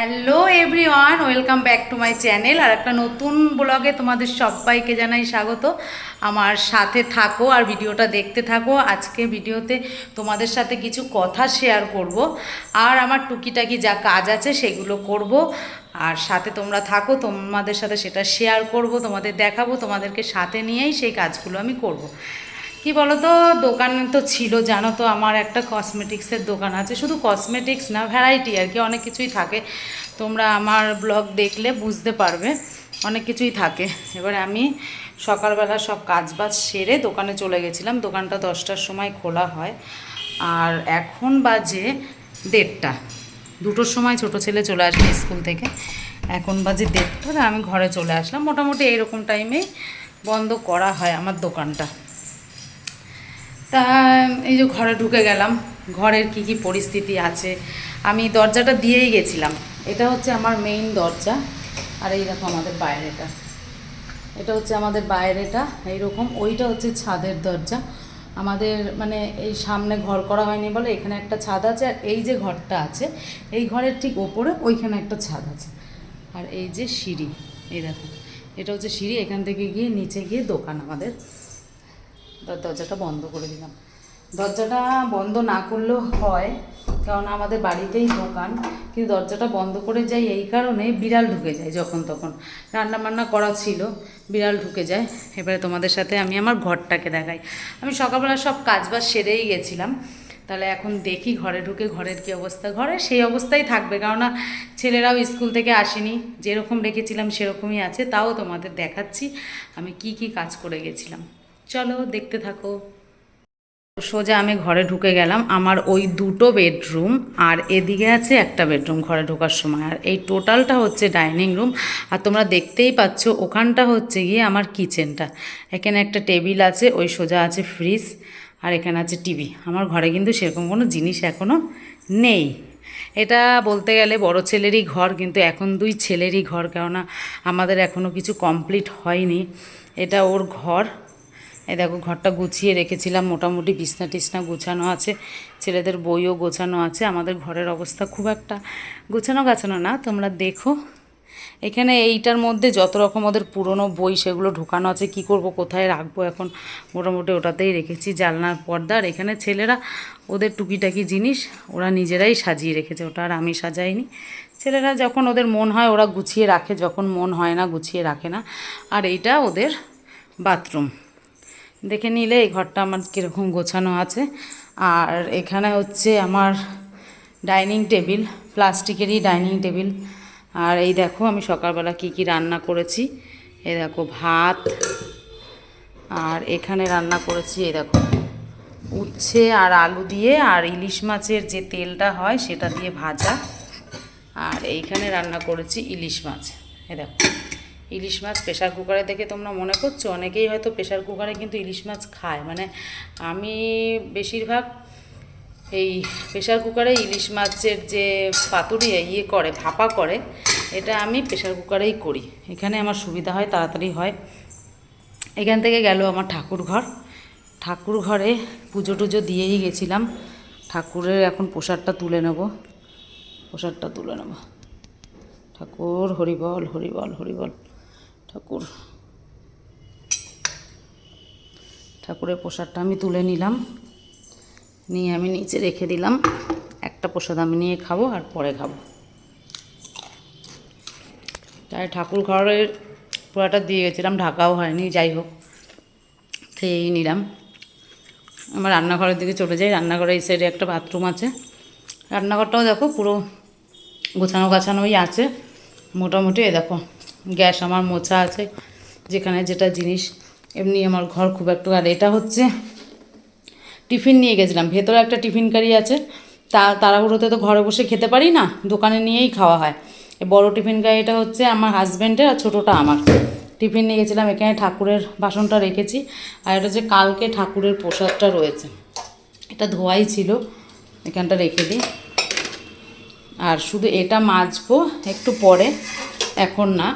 Hello everyone welcome back to my channel আর একটা নতুন ব্লগে তোমাদের সবাইকে জানাই স্বাগত। আমার সাথে থাকো আর ভিডিওটা দেখতে থাকো। আজকে ভিডিওতে তোমাদের সাথে কিছু কথা শেয়ার করব। আর আমার টুকিটাকি যা কাজ আছে সেগুলো করব। আর সাথে তোমরা থাকো, তোমাদের সাথে সেটা শেয়ার করব, তোমাদের দেখাবো, তোমাদেরকে সাথে নিয়েই সেই কাজগুলো আমি করব। কি বলো তো দোকান তো ছিল, জানো তো, আমার একটা কসমেটিক্সের দোকান আছে। শুধু কসমেটিক্স না ভ্যারাইটি আর কি, অনেক কিছুই থাকে। তোমরা আমার ব্লগ দেখলে বুঝতে পারবে, অনেক কিছুই থাকে। এবারে আমি সকালবেলা সব কাজবাজ সেরে দোকানে চলে গেছিলাম। দোকানটা দশটার সময় খোলা হয়। আর এখন বাজে দেড়টা। দুটোর সময় ছোট ছেলে চলে আসবে স্কুল থেকে। এখন বাজে দেড়টা, আমি ঘরে চলে আসলাম। মোটামুটি এইরকম টাইমেই বন্ধ করা হয় আমার দোকানটা। তা এই যে ঘরে ঢুকে গেলাম। ঘরের কি কি পরিস্থিতি আছে, আমি দরজাটা দিয়েই গেছিলাম। এটা হচ্ছে আমার মেইন দরজা। আর এই দেখো আমাদের বাইরেটা। এটা হচ্ছে আমাদের বাইরেটা, এইরকম। ওইটা হচ্ছে ছাদের দরজা। আমাদের মানে এই সামনে ঘর করা হয়নি বলে এখানে একটা ছাদ আছে, আর এই যে ঘরটা আছে, এই ঘরের ঠিক ওপরে ওইখানে একটা ছাদ আছে। আর এই যে সিঁড়ি, এই দেখো। এটা হচ্ছে সিঁড়ি, এখান থেকে গিয়ে নিচে গিয়ে দোকান আমাদের। দর- দরজাটা বন্ধ করে দিলাম। দরজাটা বন্ধ না করলেও হয়, কারণ আমাদের বাড়িতেই দোকান। কিন্তু দরজাটা বন্ধ করে যাই এই কারণে বিড়াল ঢুকে যায় যখন তখন। রান্না বান্না করা ছিল, বিড়াল ঢুকে যায়। এবারে তোমাদের সাথে আমি আমার ঘরটাকে দেখাই। আমি সকালবেলা সব কাজবাজ সেরেই গেছিলাম। তাহলে এখন দেখি ঘরে ঢুকে ঘরের কি অবস্থা। ঘরে সেই অবস্থাই থাকবে, কেননা ছেলেরাও স্কুল থেকে আসেনি। যেরকম রেখেছিলাম সেরকমই আছে, তাও তোমাদের দেখাচ্ছি আমি কি কি কাজ করে গেছিলাম। চলো দেখতে থাকো। সোজা আমি ঘরে ঢুকে গেলাম। আমার ওই দুটো বেডরুম আর এদিকে আছে একটা বেডরুম ঘরে ঢোকার সময়। আর এই টোটালটা হচ্ছে ডাইনিং রুম। আর তোমরা দেখতেই পাচ্ছ, ওখানটা হচ্ছে গিয়ে আমার কিচেনটা। এখানে একটা টেবিল আছে, ওই সোজা আছে ফ্রিজ। আর এখানে আছে টিভি। আমার ঘরে কিন্তু সেরকম কোনো জিনিস এখনও নেই। এটা বলতে গেলে বড় ছেলেরই ঘর, কিন্তু এখন দুই ছেলেরই ঘর, কেননা আমাদের এখনও কিছু কমপ্লিট হয়নি। এটা ওর ঘর। এই দেখো, ঘরটা গুছিয়ে রেখেছিলাম। মোটামুটি বিছনা টিছনা গোছানো আছে, ছেলেদের বইও গোছানো আছে। আমাদের ঘরের অবস্থা খুব একটা গোছানো গাছানো না, তোমরা দেখো। এখানে এইটার মধ্যে যত রকম ওদের পুরনো বই সেগুলো ঢোকানো আছে, কি করব, কোথায় রাখব এখন? মোটামুটি ওটাতেই রেখেছি জালনার পর্দার এখানে ছেলেরা, ওদের টুকিটাকি জিনিস ওরা নিজেরাই সাজিয়ে রেখেছে, ওটা আর আমি সাজাইনি। ছেলেরা যখন ওদের মন হয়, ওরা গুছিয়ে রাখে, যখন মন হয় না, গুছিয়ে রাখে না। আর এইটা ওদের বাথরুম। দেখে নিলে এই ঘরটা আমার কীরকম গোছানো আছে। আর এখানে হচ্ছে আমার ডাইনিং টেবিল, প্লাস্টিকেরই ডাইনিং টেবিল। আর এই দেখো আমি সকালবেলা কি কি রান্না করেছি। এই দেখো ভাত, আর এখানে রান্না করেছি এই দেখো উচ্ছে আর আলু দিয়ে, আর ইলিশ মাছের যে তেলটা হয় সেটা দিয়ে ভাজা। আর এইখানে রান্না করেছি ইলিশ মাছ এ দেখো। ইলিশ মাছ প্রেশার কুকারে দেখে তোমরা মনে করছ? অনেকেই হয়তো প্রেশার কুকারে কিন্তু ইলিশ মাছ খায়। মানে আমি বেশিরভাগ এই প্রেশার কুকারে ইলিশ মাছের যে পাতুরি ইয়ে করে, ভাপা করে, এটা আমি প্রেশার কুকারেই করি। এখানে আমার সুবিধা হয়, তাড়াতাড়ি হয়। এখান থেকে গেল আমার ঠাকুর ঘর। ঠাকুর ঘরে পুজো টুজো দিয়েই গেছিলাম। ঠাকুরের এখন প্রসাদটা তুলে নেব। প্রসাদটা তুলে নেব। ঠাকুর, হরিবল হরিবল হরিবল। ঠাকুর। ঠাকুরের প্রসাদটা আমি তুলে নিলাম। নিয়ে আমি নিচে রেখে দিলাম। একটা প্রসাদ আমি নিয়ে খাব আর পরে খাব। তাই ঠাকুর ঘরের পুরাটা দিয়ে গেছিলাম, ঢাকাও হয়নি, যাই হোক, খেয়েই নিলাম। আমার রান্নাঘরের দিকে চলে যাই। রান্নাঘরে এই সাইডে একটা বাথরুম আছে। রান্নাঘরটাও দেখো পুরো গোছানো গাছানোই আছে। মোটামুটি এ দেখো। গ্যাস আমার মোছা আছে, যেখানে যেটা জিনিস, এমনি আমার ঘর খুব একটু আর এটা হচ্ছে টিফিন নিয়ে গেছিলাম। ভেতরে একটা টিফিন কারি আছে, তা তাড়াহুড়োতে তো ঘরে বসে খেতে পারি না, দোকানে নিয়েই খাওয়া হয়। বড় টিফিন কারিটা হচ্ছে আমার হাজব্যান্ডের আর ছোটোটা আমার। টিফিন নিয়ে গেছিলাম, এখানে ঠাকুরের বাসনটা রেখেছি, আর এটা হচ্ছে কালকে ঠাকুরের প্রসাদটা রয়েছে। এটা ধোয়াই ছিল, এখানটা রেখে দিই। আর শুধু এটা মাজবো, একটু পরে, এখন না।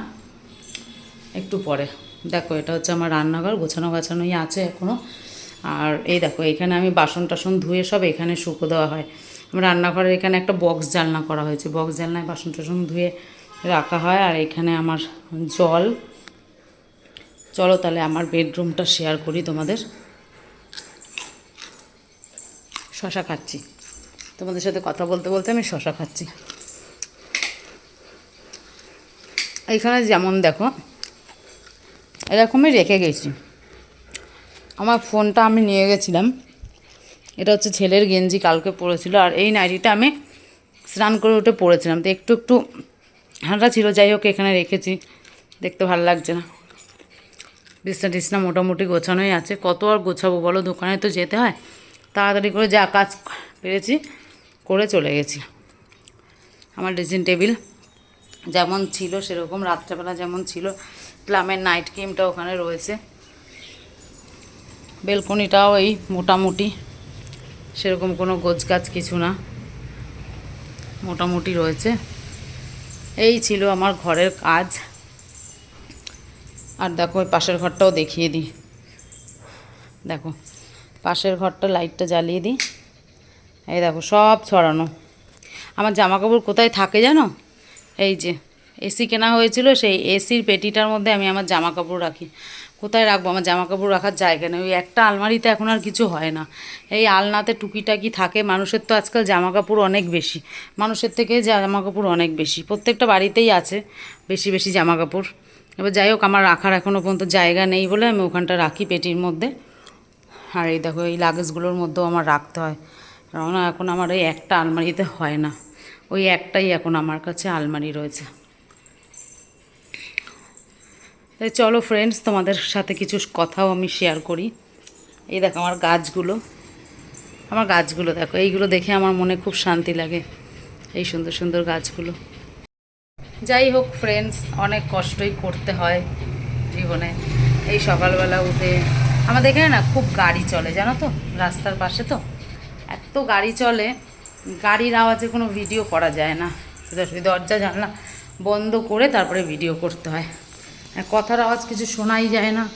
একটু পরে। দেখো, এটা হচ্ছে আমার রান্নাঘর, গোছানো গাছানোই আছে এখনও আর এই দেখো, এখানে আমি বাসন টাসন ধুয়ে সব এখানে শুকো দেওয়া হয়। আমার রান্নাঘরের এখানে একটা বক্স জালনা করা হয়েছে। বক্স জালনায় বাসন টাসন ধুয়ে রাখা হয়। আর এখানে আমার জল। চলো তাহলে আমার বেডরুমটা শেয়ার করি তোমাদের। শশা খাচ্ছি। তোমাদের সাথে কথা বলতে বলতে আমি শশা খাচ্ছি। এখানে যেমন দেখো এরকমই রেখে গেছি। আমার ফোনটা আমি নিয়ে গেছিলাম। এটা হচ্ছে ছেলের গেঞ্জি কালকে পরেছিল। আর এই নাইটিটা আমি স্নান করে উঠে পরেছিলাম। তো একটু একটু হাঁটা ছিল, যাই হোক এখানে রেখেছি। দেখতে ভালো লাগছে না। বিছনা টিছনা মোটামুটি গোছানোই আছে। কত আর গোছাবো বলো? দোকানে তো যেতে হয়। তাড়াতাড়ি করে যা কাজ পেরেছি, করে চলে গেছি। আমার ড্রেসিং টেবিল যেমন ছিল, সেরকম রাত্রেবেলা যেমন ছিল। প্লামের নাইট ক্রিমটা ওখানে রয়েছে। বেলকনিটাও এই মোটামুটি, সেরকম কোনো গোছগাছ কিছু না। মোটামুটি রয়েছে। এই ছিল আমার ঘরের কাজ। আর দেখো ওই পাশের ঘরটাও দেখিয়ে দিই। দেখো, পাশের ঘরটা লাইটটা জ্বালিয়ে দিই। এই দেখো, সব ছড়ানো। আমার জামা কাপড় কোথায় থাকে জানো? এই যে এসি কেনা হয়েছিল, সেই এসির পেটিটার মধ্যে আমি আমার জামা কাপড় রাখি। কোথায় রাখব? আমার জামা কাপড় রাখার জায়গা নেই। ওই একটা আলমারিতে এখন আর কিছু হয় না। এই আলনাতে টুকিটাকি থাকে, মানুষের তো আজকাল জামা কাপড় অনেক বেশি। মানুষের থেকে জামা কাপড় অনেক বেশি। প্রত্যেকটা বাড়িতেই আছে বেশি বেশি জামা কাপড় এবার যাই হোক, আমার রাখার এখনও পর্যন্ত জায়গা নেই বলে আমি ওখানটা রাখি পেটির মধ্যে। আর এই দেখো, এই লাগেজগুলোর মধ্যেও আমার রাখতে হয়। কারণ এখন আমার এই একটা আলমারিতে হয় না। ওই একটাই এখন আমার কাছে আলমারি রয়েছে। চলো ফ্রেন্ডস তোমাদের সাথে কিছু কথাও আমি শেয়ার করি। এই দেখো আমার গাছগুলো। আমার গাছগুলো দেখো, এইগুলো দেখে আমার মনে খুব শান্তি লাগে, এই সুন্দর সুন্দর গাছগুলো। যাই হোক ফ্রেন্ডস অনেক কষ্টই করতে হয় জীবনে। এই সকালবেলা উঠে আমাদের এখানে না খুব গাড়ি চলে, জানো তো? রাস্তার পাশে তো। এত গাড়ি চলে গাড়ির আওয়াজে কোনো ভিডিও করা যায় না। দরজা, জানলা বন্ধ করে তারপরে ভিডিও করতে হয়। আর কথার আওয়াজ কিছু শোনাই যায় না।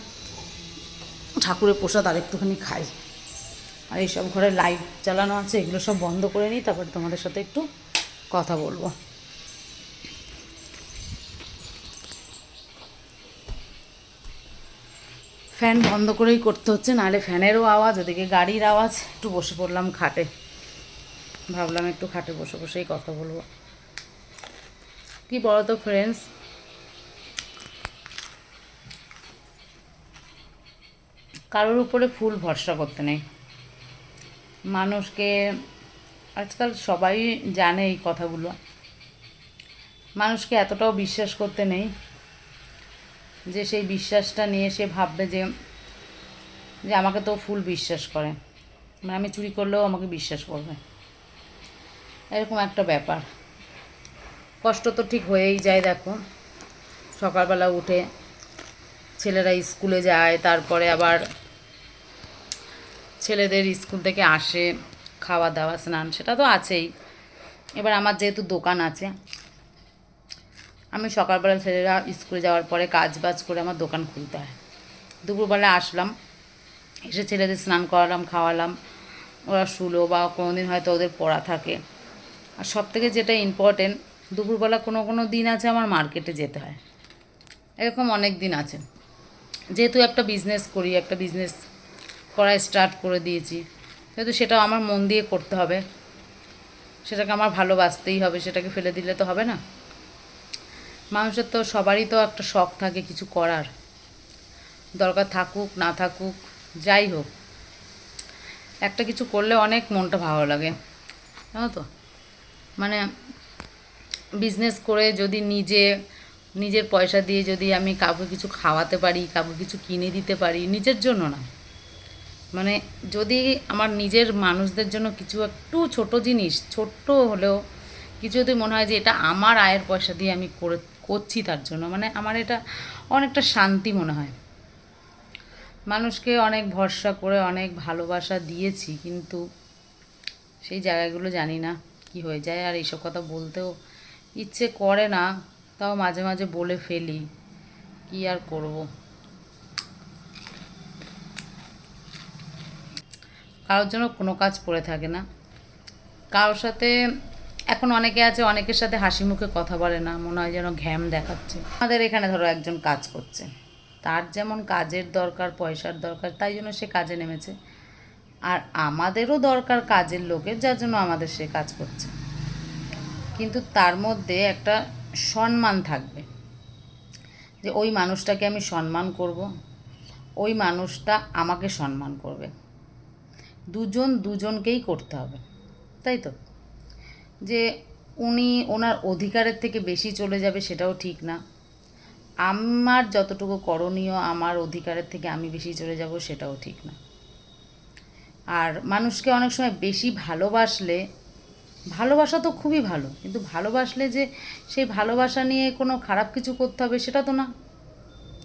ঠাকুরের প্রসাদ আর একটুখানি খাই। আর এইসব ঘরে লাইট জ্বালানো আছে, এগুলো সব বন্ধ করে নিই, তারপরে তোমাদের সাথে একটু কথা বলব। ফ্যান বন্ধ করেই করতে হচ্ছে, নাহলে ফ্যানেরও আওয়াজ, ওদিকে গাড়ির আওয়াজ, একটু বসে পড়লাম খাটে। ভাবলাম একটু খাটে বসে বসেই কথা বলব। কি বলো তো ফ্রেন্ডস কারোর উপরে ফুল ভরসা করতে নেই। মানুষকে আজকাল সবাই জানে এই কথাগুলো। মানুষকে এতটাও বিশ্বাস করতে নেই যে সেই বিশ্বাসটা নিয়ে সে ভাববে যে যে আমাকে তো ফুল বিশ্বাস করে। মানে আমি চুরি করলেও আমাকে বিশ্বাস করবে। এরকম একটা ব্যাপার। কষ্ট তো ঠিক হয়েই যায়, দেখো। সকালবেলা উঠে ছেলেরা স্কুলে যায়, তারপরে আবার ছেলেদের স্কুল থেকে আসে খাওয়া দাওয়া স্নান, সেটা তো আছেই। এবার আমার যেহেতু দোকান আছে, আমি সকালবেলা ছেলেরা স্কুলে যাওয়ার পরে কাজ বাজ করে আমার দোকান খুলতে হয়। দুপুরবেলা আসলাম, এসে ছেলেদের স্নান করালাম, খাওয়ালাম। ওরা শুলো বা কোনো দিন হয়তো ওদের পড়া থাকে। আর সব থেকে যেটা ইম্পর্টেন্ট দুপুরবেলা কোনো কোনো দিন আছে আমার মার্কেটে যেতে হয়। এরকম অনেক দিন আছে। যেহেতু একটা বিজনেস করি, একটা বিজনেস করা স্টার্ট করে দিয়েছি, যেহেতু সেটা আমার মন দিয়ে করতে হবে। সেটাকে আমার ভালোবাসতেই হবে, সেটাকে ফেলে দিলে তো হবে না। মানুষের তো সবারই তো একটা শখ থাকে কিছু করার। দরকার থাকুক, না থাকুক, যাই হোক। একটা কিছু করলে অনেক মনটা ভালো লাগে। জানো তো? মানে বিজনেস করে যদি নিজে, নিজের পয়সা দিয়ে যদি আমি কাউকে কিছু খাওয়াতে পারি, কাউকে কিছু কিনে দিতে পারি, নিজের জন্য না। মানে যদি আমার নিজের মানুষদের জন্য কিছু একটু ছোট জিনিস, ছোট্ট হলেও কিছু যদি মনে হয় যে এটা আমার আয়ের পয়সা দিয়ে আমি করে, করছি তার জন্য মানে আমার এটা অনেকটা শান্তি মনে হয়। মানুষকে অনেক ভরসা করে, অনেক ভালোবাসা দিয়েছি, কিন্তু সেই জায়গাগুলো জানি না। কি হয়ে যায় আর এইসব কথা বলতেও ইচ্ছে করে না, তাও মাঝে মাঝে বলে ফেলি। কি আর করব? কারোর জন্য কোনো কাজ পড়ে থাকে না। কারোর সাথে, এখন অনেকে আছে, অনেকের সাথে হাসি মুখে কথা বলে না, মনে হয় যেন ঘ্যাম দেখাচ্ছে। আমাদের এখানে ধরো একজন কাজ করছে। তার যেমন কাজের দরকার, পয়সার দরকার, তাই জন্য সে কাজে নেমেছে। আর আমাদেরও দরকার কাজের লোকের, যার জন্য আমাদের সে কাজ করছে। কিন্তু তার মধ্যে একটা সম্মান থাকবে। যে ওই মানুষটাকে আমি সম্মান করব, ওই মানুষটা আমাকে সম্মান করবে। দুজন দুজনকেই করতে হবে, তাই তো? যে উনি ওনার অধিকারের থেকে বেশি চলে যাবে সেটাও ঠিক না। আমার যতটুকু করণীয়, আমার অধিকারের থেকে আমি বেশি চলে যাব সেটাও ঠিক না। আর মানুষকে অনেক সময় বেশি ভালোবাসলে, ভালোবাসা তো খুবই ভালো, কিন্তু ভালোবাসলে যে সেই ভালোবাসা নিয়ে কোনো খারাপ কিছু করতে হবে সেটা তো না।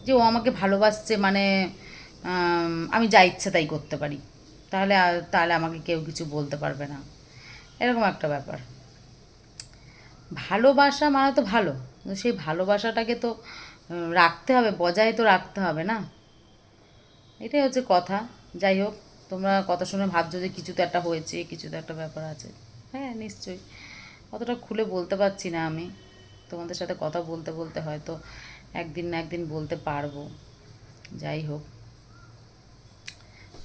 যে ও আমাকে ভালোবাসছে মানে আমি যা ইচ্ছে তাই করতে পারি। তাহলে তাহলে আমাকে কেউ কিছু বলতে পারবে না। এরকম একটা ব্যাপার। ভালোবাসা মানে তো ভালো সেই ভালোবাসাটাকে তো রাখতে হবে, বজায় তো রাখতে হবে না। এটাই হচ্ছে কথা। যাই হোক তোমরা কথা শুনে ভাবছ যে কিছু তো একটা হয়েছে, কিছু তো একটা ব্যাপার আছে। হ্যাঁ নিশ্চয়ই। অতটা খুলে বলতে পারছি না আমি। তোমাদের সাথে কথা বলতে বলতে হয়তো একদিন না একদিন বলতে পারব। যাই হোক।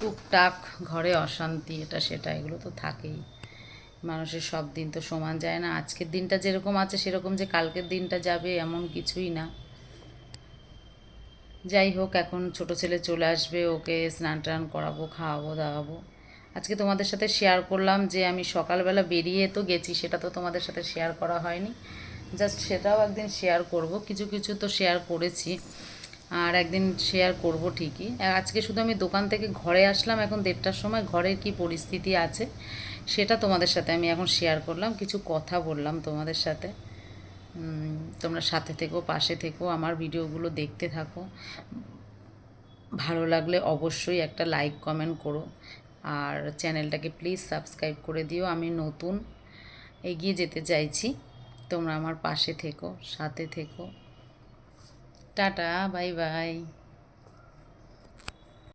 টুকটাক ঘরে অশান্তি, এটা সেটা, এগুলো তো থাকেই। মানুষের সব দিন তো সমান যায় না। আজকের দিনটা যেরকম আছে সেরকম যে কালকের দিনটা যাবে এমন কিছুই না। যাই হোক, এখন ছোট ছেলে চলে আসবে, ওকে স্নান টান করাবো, খাওয়াবো, দাওয়াবো। আজকে তোমাদের সাথে শেয়ার করলাম যে আমি সকালবেলা বেরিয়ে তো গেছি, সেটা তো তোমাদের সাথে শেয়ার করা হয়নি। জাস্ট সেটাও একদিন শেয়ার করব, কিছু কিছু তো শেয়ার করেছি, আর একদিন শেয়ার করব ঠিকই। আজকে শুধু আমি দোকান থেকে ঘরে আসলাম, এখন দেড়টার সময় ঘরের কি পরিস্থিতি আছে, সেটা তোমাদের সাথে আমি এখন শেয়ার করলাম, কিছু কথা বললাম তোমাদের সাথে। তোমরা সাথে থেকো, পাশে থেকো, আমার ভিডিওগুলো দেখতে থাকো। ভালো লাগলে অবশ্যই একটা লাইক কমেন্ট করো। আর চ্যানেলটাকে প্লিজ সাবস্ক্রাইব করে দিও। আমি নতুন, এগিয়ে যেতে চাইছি। তোমরা আমার পাশে থেকো, সাথে থেকো। Tata bye bye